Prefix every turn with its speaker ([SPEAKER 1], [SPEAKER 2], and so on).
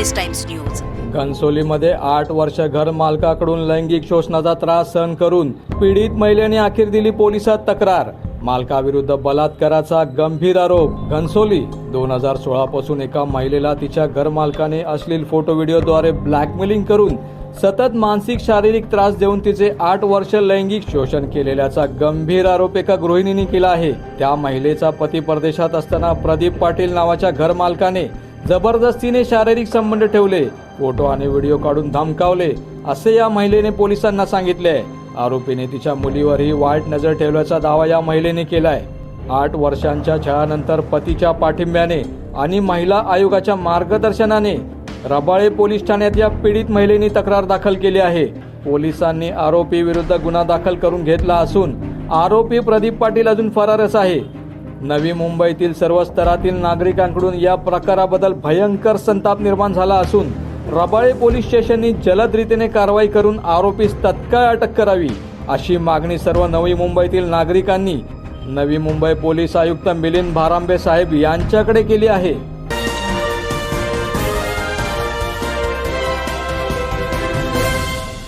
[SPEAKER 1] Police times news.
[SPEAKER 2] घनसोलीमध्ये आठ वर्ष घर मालकाकडून लैंगिक शोषणाचा त्रास सहन करून पीडित महिलेने अखेर दिली पोलिसात तक्रार. मालकाविरुद्ध बलात्काराचा गंभीर आरोप. घनसोली दोन हजार सोळा पासून एका महिलेला तिच्या घरमालकाने अश्लील फोटो व्हिडिओद्वारे ब्लॅकमेलिंग करून सतत मानसिक शारीरिक त्रास देऊन तिचे आठ वर्ष लैंगिक शोषण केलेल्याचा गंभीर आरोप एका गृहिणीने केला आहे. त्या महिलेचा पती परदेशात असताना प्रदीप पाटील नावाच्या घरमालकाने जबरदस्तीने शारीरिक संबंध ठेवले फोटो आणि व्हिडिओ काढून धमकावले असे या महिलेने पोलिसांना सांगितले. आरोपीने तिच्या मुलीवरही वाईट नजर ठेवल्याचा दावा या महिलेने केलाय. आठ वर्षांच्या छळानंतर पतीच्या पाठिंब्याने आणि महिला आयोगाच्या मार्गदर्शनाने रबाळे पोलीस ठाण्यात या पीडित महिलेने तक्रार दाखल केली आहे. पोलिसांनी आरोपी विरुद्ध गुन्हा दाखल करून घेतला असून आरोपी प्रदीप पाटील अजून फरारच आहे. नवी मुंबईतील सर्व स्तरातील नागरिकांकडून या प्रकाराबद्दल भयंकर संताप निर्माण झाला असून रबाळे पोलीस स्टेशननी जलद रीतीने कारवाई करून आरोपीस तत्काळ अटक करावी अशी मागणी सर्व नवी मुंबईतील नागरिकांनी नवी मुंबई पोलीस आयुक्त मिलिंद भारांबे साहेब यांच्याकडे केली आहे.